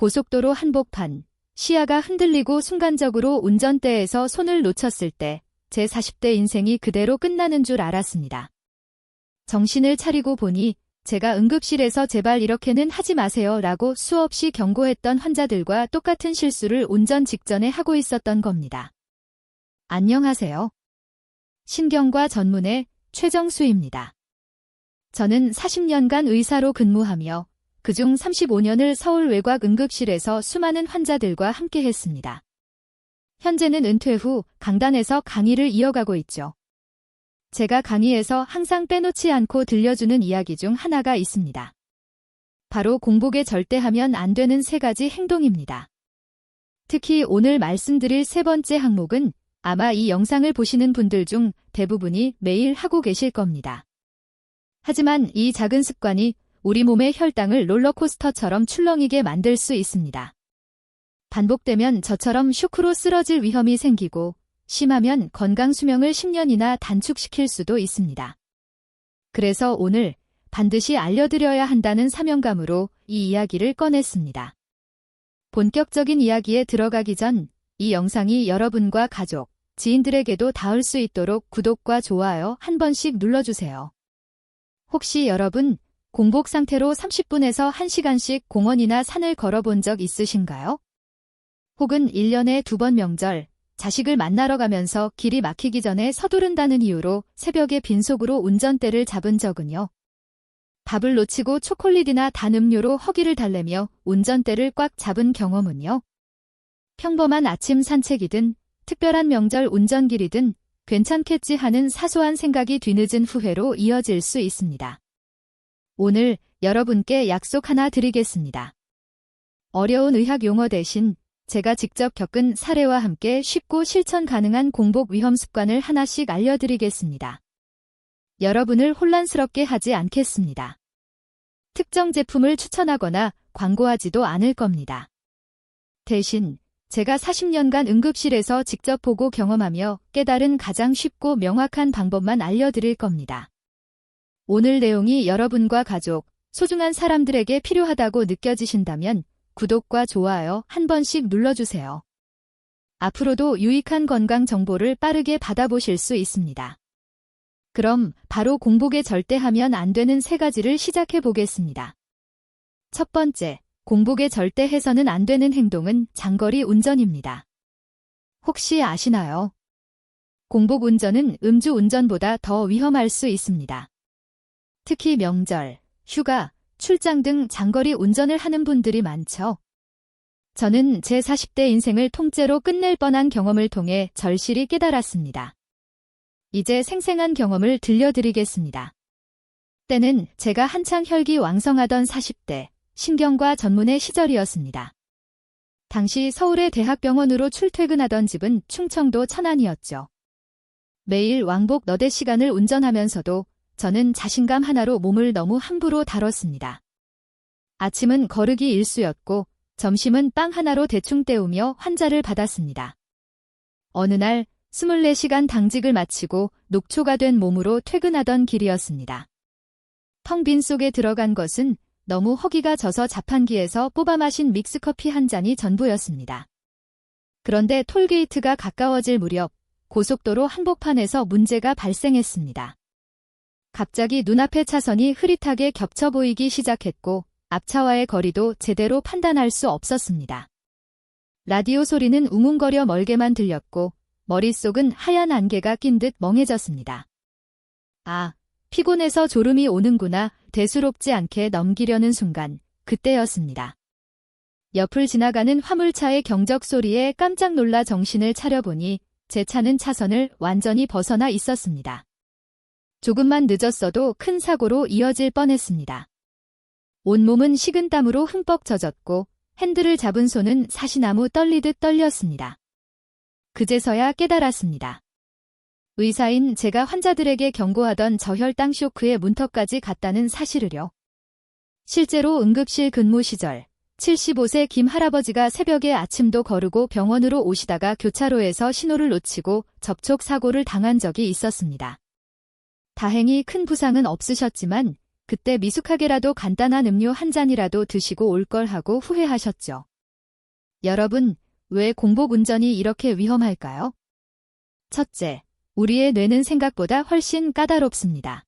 고속도로 한복판, 시야가 흔들리고 순간적으로 운전대에서 손을 놓쳤을 때 제 40대 인생이 그대로 끝나는 줄 알았습니다. 정신을 차리고 보니 제가 응급실에서 제발 이렇게는 하지 마세요 라고 수없이 경고했던 환자들과 똑같은 실수를 운전 직전에 하고 있었던 겁니다. 안녕하세요. 신경과 전문의 최정수입니다. 저는 40년간 의사로 근무하며 그중 35년을 서울 외곽 응급실에서 수많은 환자들과 함께 했습니다. 현재는 은퇴 후 강단에서 강의를 이어가고 있죠. 제가 강의에서 항상 빼놓지 않고 들려주는 이야기 중 하나가 있습니다. 바로 공복에 절대 하면 안 되는 세 가지 행동입니다. 특히 오늘 말씀드릴 세 번째 항목은 아마 이 영상을 보시는 분들 중 대부분이 매일 하고 계실 겁니다. 하지만 이 작은 습관이 우리 몸의 혈당을 롤러코스터처럼 출렁이게 만들 수 있습니다. 반복되면 저처럼 쇼크로 쓰러질 위험이 생기고 심하면 건강 수명을 10년이나 단축시킬 수도 있습니다. 그래서 오늘 반드시 알려드려야 한다는 사명감으로 이 이야기를 꺼냈습니다. 본격적인 이야기에 들어가기 전 이 영상이 여러분과 가족, 지인들에게도 닿을 수 있도록 구독과 좋아요 한 번씩 눌러주세요. 혹시 여러분 공복 상태로 30분에서 1시간씩 공원이나 산을 걸어본 적 있으신가요? 혹은 1년에 두 번 명절, 자식을 만나러 가면서 길이 막히기 전에 서두른다는 이유로 새벽에 빈속으로 운전대를 잡은 적은요. 밥을 놓치고 초콜릿이나 단 음료로 허기를 달래며 운전대를 꽉 잡은 경험은요. 평범한 아침 산책이든 특별한 명절 운전길이든 괜찮겠지 하는 사소한 생각이 뒤늦은 후회로 이어질 수 있습니다. 오늘 여러분께 약속 하나 드리겠습니다. 어려운 의학 용어 대신 제가 직접 겪은 사례와 함께 쉽고 실천 가능한 공복 위험 습관을 하나씩 알려드리겠습니다. 여러분을 혼란스럽게 하지 않겠습니다. 특정 제품을 추천하거나 광고하지도 않을 겁니다. 대신 제가 40년간 응급실에서 직접 보고 경험하며 깨달은 가장 쉽고 명확한 방법만 알려드릴 겁니다. 오늘 내용이 여러분과 가족, 소중한 사람들에게 필요하다고 느껴지신다면 구독과 좋아요 한 번씩 눌러주세요. 앞으로도 유익한 건강 정보를 빠르게 받아보실 수 있습니다. 그럼 바로 공복에 절대 하면 안 되는 세 가지를 시작해 보겠습니다. 첫 번째, 공복에 절대 해서는 안 되는 행동은 장거리 운전입니다. 혹시 아시나요? 공복 운전은 음주 운전보다 더 위험할 수 있습니다. 특히 명절, 휴가, 출장 등 장거리 운전을 하는 분들이 많죠. 저는 제 40대 인생을 통째로 끝낼 뻔한 경험을 통해 절실히 깨달았습니다. 이제 생생한 경험을 들려드리겠습니다. 때는 제가 한창 혈기 왕성하던 40대 신경과 전문의 시절이었습니다. 당시 서울의 대학병원으로 출퇴근하던 집은 충청도 천안이었죠. 매일 왕복 너댓 시간을 운전하면서도 저는 자신감 하나로 몸을 너무 함부로 다뤘습니다. 아침은 거르기 일수였고 점심은 빵 하나로 대충 때우며 환자를 받았습니다. 어느 날 24시간 당직을 마치고 녹초가 된 몸으로 퇴근하던 길이었습니다. 텅 빈 속에 들어간 것은 너무 허기가 져서 자판기에서 뽑아 마신 믹스커피 한 잔이 전부였습니다. 그런데 톨게이트가 가까워질 무렵 고속도로 한복판에서 문제가 발생했습니다. 갑자기 눈앞의 차선이 흐릿하게 겹쳐 보이기 시작했고 앞차와의 거리도 제대로 판단할 수 없었습니다. 라디오 소리는 웅웅거려 멀게만 들렸고 머릿속은 하얀 안개가 낀 듯 멍해졌습니다. 아, 피곤해서 졸음이 오는구나 대수롭지 않게 넘기려는 순간 그때였습니다. 옆을 지나가는 화물차의 경적 소리에 깜짝 놀라 정신을 차려보니 제 차는 차선을 완전히 벗어나 있었습니다. 조금만 늦었어도 큰 사고로 이어질 뻔했습니다. 온몸은 식은땀으로 흠뻑 젖었고 핸들을 잡은 손은 사시나무 떨리듯 떨렸습니다. 그제서야 깨달았습니다. 의사인 제가 환자들에게 경고하던 저혈당 쇼크의 문턱까지 갔다는 사실을요. 실제로 응급실 근무 시절 75세 김 할아버지가 새벽에 아침도 거르고 병원으로 오시다가 교차로에서 신호를 놓치고 접촉 사고를 당한 적이 있었습니다. 다행히 큰 부상은 없으셨지만 그때 미숙하게라도 간단한 음료 한 잔이라도 드시고 올 걸 하고 후회하셨죠. 여러분, 왜 공복 운전이 이렇게 위험할까요? 첫째, 우리의 뇌는 생각보다 훨씬 까다롭습니다.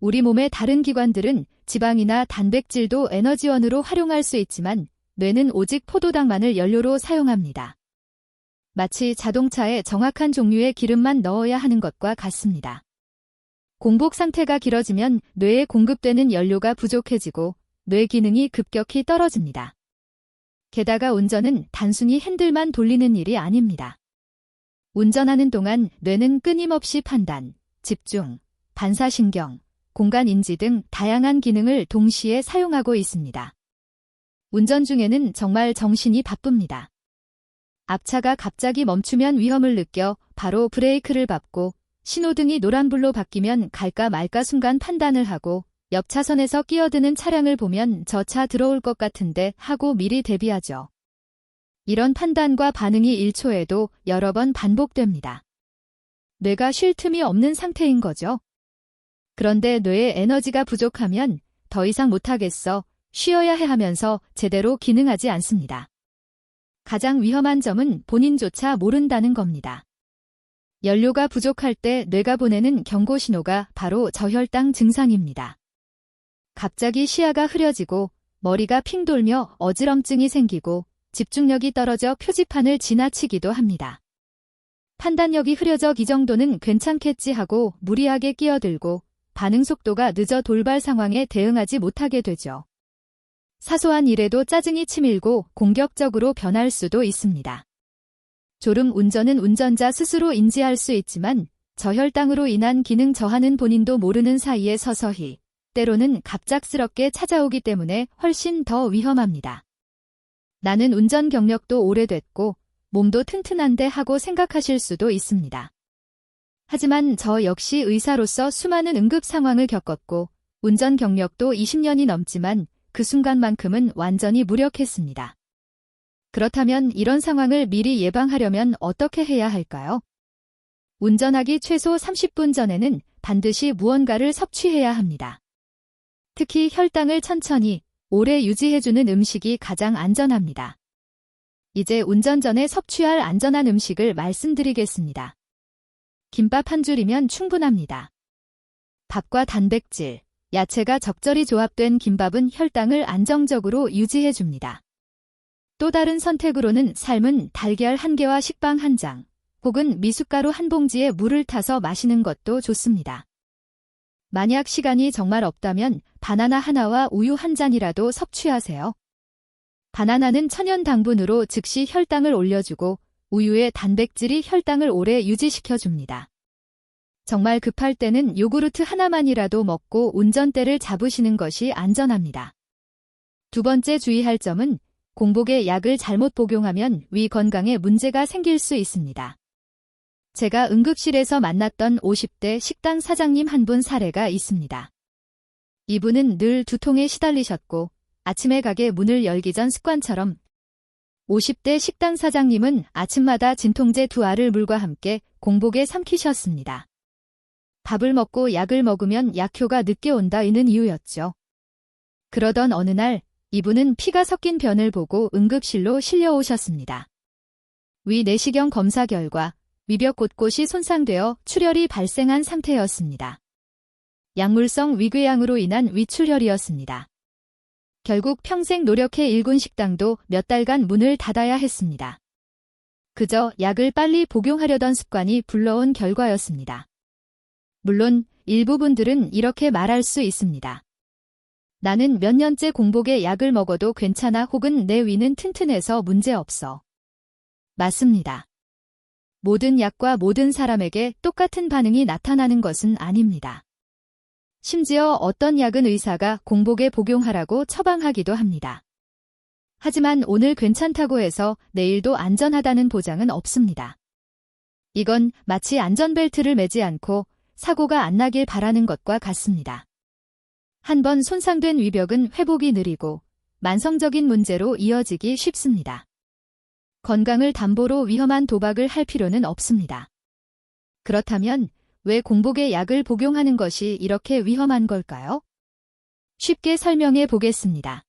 우리 몸의 다른 기관들은 지방이나 단백질도 에너지원으로 활용할 수 있지만 뇌는 오직 포도당만을 연료로 사용합니다. 마치 자동차에 정확한 종류의 기름만 넣어야 하는 것과 같습니다. 공복 상태가 길어지면 뇌에 공급되는 연료가 부족해지고 뇌 기능이 급격히 떨어집니다. 게다가 운전은 단순히 핸들만 돌리는 일이 아닙니다. 운전하는 동안 뇌는 끊임없이 판단, 집중, 반사신경, 공간인지 등 다양한 기능을 동시에 사용하고 있습니다. 운전 중에는 정말 정신이 바쁩니다. 앞차가 갑자기 멈추면 위험을 느껴 바로 브레이크를 밟고 신호등이 노란불로 바뀌면 갈까 말까 순간 판단을 하고 옆 차선에서 끼어드는 차량을 보면 저 차 들어올 것 같은데 하고 미리 대비하죠. 이런 판단과 반응이 1초에도 여러 번 반복됩니다. 뇌가 쉴 틈이 없는 상태인 거죠. 그런데 뇌에 에너지가 부족하면 더 이상 못하겠어, 쉬어야 해 하면서 제대로 기능하지 않습니다. 가장 위험한 점은 본인조차 모른다는 겁니다. 연료가 부족할 때 뇌가 보내는 경고 신호가 바로 저혈당 증상입니다. 갑자기 시야가 흐려지고 머리가 핑 돌며 어지럼증이 생기고 집중력이 떨어져 표지판을 지나치기도 합니다. 판단력이 흐려져 이 정도는 괜찮겠지 하고 무리하게 끼어들고 반응 속도가 늦어 돌발 상황에 대응하지 못하게 되죠. 사소한 일에도 짜증이 치밀고 공격적으로 변할 수도 있습니다. 졸음 운전은 운전자 스스로 인지할 수 있지만 저혈당으로 인한 기능 저하는 본인도 모르는 사이에 서서히 때로는 갑작스럽게 찾아오기 때문에 훨씬 더 위험합니다. 나는 운전 경력도 오래됐고 몸도 튼튼한데 하고 생각하실 수도 있습니다. 하지만 저 역시 의사로서 수많은 응급 상황을 겪었고 운전 경력도 20년이 넘지만 그 순간만큼은 완전히 무력했습니다. 그렇다면 이런 상황을 미리 예방하려면 어떻게 해야 할까요? 운전하기 최소 30분 전에는 반드시 무언가를 섭취해야 합니다. 특히 혈당을 천천히 오래 유지해주는 음식이 가장 안전합니다. 이제 운전 전에 섭취할 안전한 음식을 말씀드리겠습니다. 김밥 한 줄이면 충분합니다. 밥과 단백질, 야채가 적절히 조합된 김밥은 혈당을 안정적으로 유지해줍니다. 또 다른 선택으로는 삶은 달걀 한 개와 식빵 한 장, 혹은 미숫가루 한 봉지에 물을 타서 마시는 것도 좋습니다. 만약 시간이 정말 없다면 바나나 하나와 우유 한 잔이라도 섭취하세요. 바나나는 천연 당분으로 즉시 혈당을 올려주고 우유의 단백질이 혈당을 오래 유지시켜줍니다. 정말 급할 때는 요구르트 하나만이라도 먹고 운전대를 잡으시는 것이 안전합니다. 두 번째 주의할 점은 공복에 약을 잘못 복용하면 위 건강에 문제가 생길 수 있습니다. 제가 응급실에서 만났던 50대 식당 사장님 한 분 사례가 있습니다. 이분은 늘 두통에 시달리셨고 아침에 가게 문을 열기 전 습관처럼 50대 식당 사장님은 아침마다 진통제 두 알을 물과 함께 공복에 삼키셨습니다. 밥을 먹고 약을 먹으면 약효가 늦게 온다 이는 이유였죠. 그러던 어느 날 이분은 피가 섞인 변을 보고 응급실로 실려오셨습니다. 위 내시경 검사 결과 위벽 곳곳이 손상되어 출혈이 발생한 상태였습니다. 약물성 위궤양으로 인한 위출혈이었습니다. 결국 평생 노력해 일군 식당도 몇 달간 문을 닫아야 했습니다. 그저 약을 빨리 복용하려던 습관이 불러온 결과였습니다. 물론 일부 분들은 이렇게 말할 수 있습니다. 나는 몇 년째 공복에 약을 먹어도 괜찮아 혹은 내 위는 튼튼해서 문제없어. 맞습니다. 모든 약과 모든 사람에게 똑같은 반응이 나타나는 것은 아닙니다. 심지어 어떤 약은 의사가 공복에 복용하라고 처방하기도 합니다. 하지만 오늘 괜찮다고 해서 내일도 안전하다는 보장은 없습니다. 이건 마치 안전벨트를 매지 않고 사고가 안 나길 바라는 것과 같습니다. 한번 손상된 위벽은 회복이 느리고 만성적인 문제로 이어지기 쉽습니다. 건강을 담보로 위험한 도박을 할 필요는 없습니다. 그렇다면 왜 공복에 약을 복용하는 것이 이렇게 위험한 걸까요? 쉽게 설명해 보겠습니다.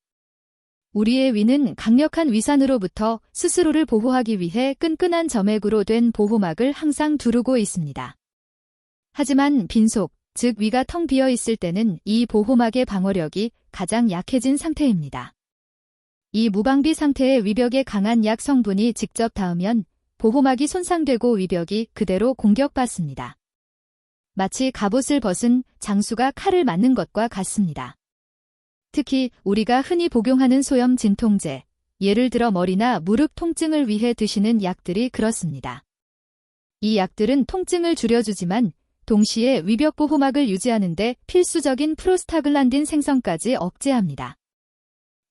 우리의 위는 강력한 위산으로부터 스스로를 보호하기 위해 끈끈한 점액으로 된 보호막을 항상 두르고 있습니다. 하지만 빈속, 즉 위가 텅 비어 있을 때는 이 보호막의 방어력이 가장 약해진 상태입니다. 이 무방비 상태의 위벽에 강한 약 성분이 직접 닿으면 보호막이 손상되고 위벽이 그대로 공격받습니다. 마치 갑옷을 벗은 장수가 칼을 맞는 것과 같습니다. 특히 우리가 흔히 복용하는 소염 진통제, 예를 들어 머리나 무릎 통증을 위해 드시는 약들이 그렇습니다. 이 약들은 통증을 줄여주지만 동시에 위벽 보호막을 유지하는 데 필수적인 프로스타글란딘 생성까지 억제합니다.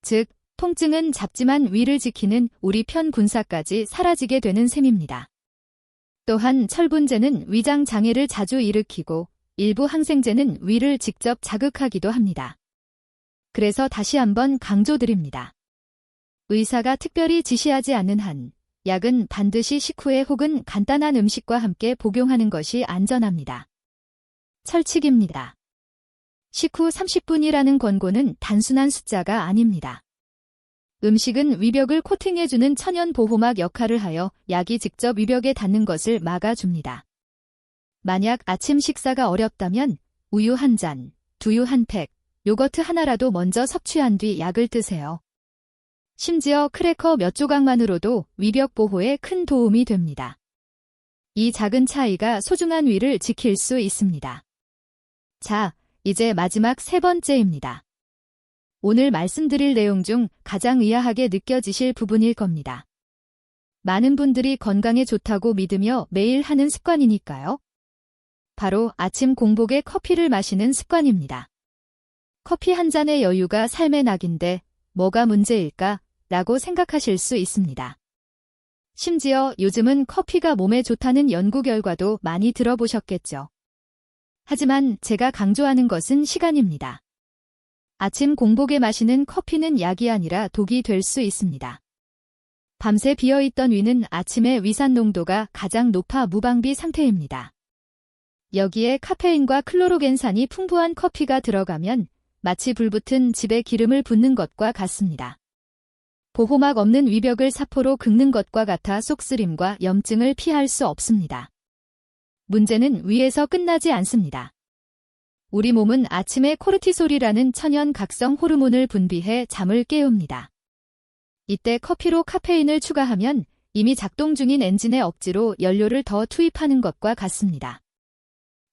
즉, 통증은 잡지만 위를 지키는 우리 편 군사까지 사라지게 되는 셈입니다. 또한 철분제는 위장 장애를 자주 일으키고 일부 항생제는 위를 직접 자극하기도 합니다. 그래서 다시 한번 강조드립니다. 의사가 특별히 지시하지 않는 한 약은 반드시 식후에 혹은 간단한 음식과 함께 복용하는 것이 안전합니다. 철칙입니다. 식후 30분이라는 권고는 단순한 숫자가 아닙니다. 음식은 위벽을 코팅해주는 천연 보호막 역할을 하여 약이 직접 위벽에 닿는 것을 막아줍니다. 만약 아침 식사가 어렵다면 우유 한 잔, 두유 한 팩, 요거트 하나라도 먼저 섭취한 뒤 약을 드세요. 심지어 크래커 몇 조각만으로도 위벽 보호에 큰 도움이 됩니다. 이 작은 차이가 소중한 위를 지킬 수 있습니다. 자, 이제 마지막 세 번째입니다. 오늘 말씀드릴 내용 중 가장 의아하게 느껴지실 부분일 겁니다. 많은 분들이 건강에 좋다고 믿으며 매일 하는 습관이니까요. 바로 아침 공복에 커피를 마시는 습관입니다. 커피 한 잔의 여유가 삶의 낙인데 뭐가 문제일까? 라고 생각하실 수 있습니다. 심지어 요즘은 커피가 몸에 좋다는 연구 결과도 많이 들어보셨겠죠. 하지만 제가 강조하는 것은 시간입니다. 아침 공복에 마시는 커피는 약이 아니라 독이 될 수 있습니다. 밤새 비어있던 위는 아침에 위산 농도가 가장 높아 무방비 상태입니다. 여기에 카페인과 클로로겐산이 풍부한 커피가 들어가면 마치 불붙은 집에 기름을 붓는 것과 같습니다. 보호막 없는 위벽을 사포로 긁는 것과 같아 속쓰림과 염증을 피할 수 없습니다. 문제는 위에서 끝나지 않습니다. 우리 몸은 아침에 코르티솔이라는 천연 각성 호르몬을 분비해 잠을 깨웁니다. 이때 커피로 카페인을 추가하면 이미 작동 중인 엔진에 억지로 연료를 더 투입하는 것과 같습니다.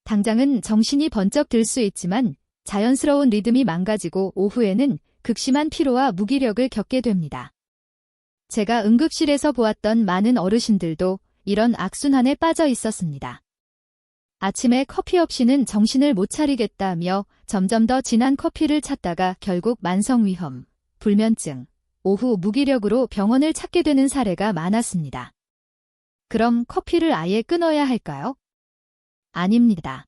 당장은 정신이 번쩍 들 수 있지만 자연스러운 리듬이 망가지고 오후에는 극심한 피로와 무기력을 겪게 됩니다. 제가 응급실에서 보았던 많은 어르신들도 이런 악순환에 빠져 있었습니다. 아침에 커피 없이는 정신을 못 차리겠다며 점점 더 진한 커피를 찾다가 결국 만성위험, 불면증, 오후 무기력으로 병원을 찾게 되는 사례가 많았습니다. 그럼 커피를 아예 끊어야 할까요? 아닙니다.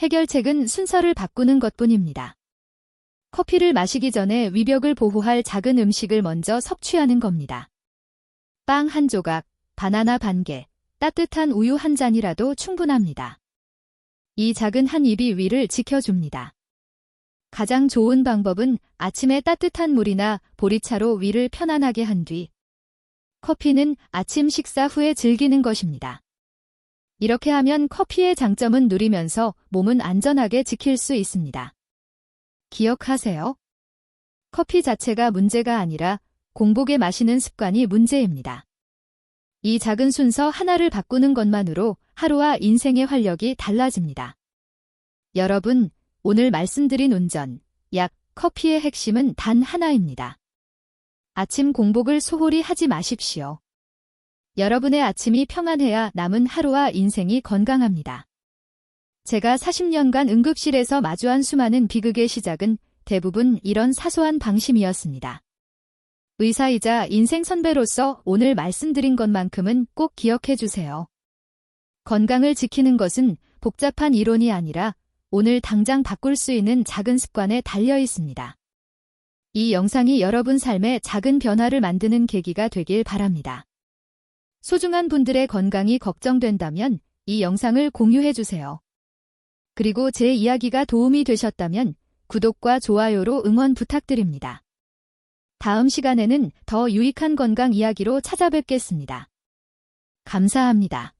해결책은 순서를 바꾸는 것 뿐입니다. 커피를 마시기 전에 위벽을 보호할 작은 음식을 먼저 섭취하는 겁니다. 빵 한 조각, 바나나 반 개, 따뜻한 우유 한 잔이라도 충분합니다. 이 작은 한 입이 위를 지켜줍니다. 가장 좋은 방법은 아침에 따뜻한 물이나 보리차로 위를 편안하게 한 뒤 커피는 아침 식사 후에 즐기는 것입니다. 이렇게 하면 커피의 장점은 누리면서 몸은 안전하게 지킬 수 있습니다. 기억하세요. 커피 자체가 문제가 아니라 공복에 마시는 습관이 문제입니다. 이 작은 순서 하나를 바꾸는 것만으로 하루와 인생의 활력이 달라집니다. 여러분, 오늘 말씀드린 운전, 약, 커피의 핵심은 단 하나입니다. 아침 공복을 소홀히 하지 마십시오. 여러분의 아침이 평안해야 남은 하루와 인생이 건강합니다. 제가 40년간 응급실에서 마주한 수많은 비극의 시작은 대부분 이런 사소한 방심이었습니다. 의사이자 인생 선배로서 오늘 말씀드린 것만큼은 꼭 기억해 주세요. 건강을 지키는 것은 복잡한 이론이 아니라 오늘 당장 바꿀 수 있는 작은 습관에 달려 있습니다. 이 영상이 여러분 삶에 작은 변화를 만드는 계기가 되길 바랍니다. 소중한 분들의 건강이 걱정된다면 이 영상을 공유해 주세요. 그리고 제 이야기가 도움이 되셨다면 구독과 좋아요로 응원 부탁드립니다. 다음 시간에는 더 유익한 건강 이야기로 찾아뵙겠습니다. 감사합니다.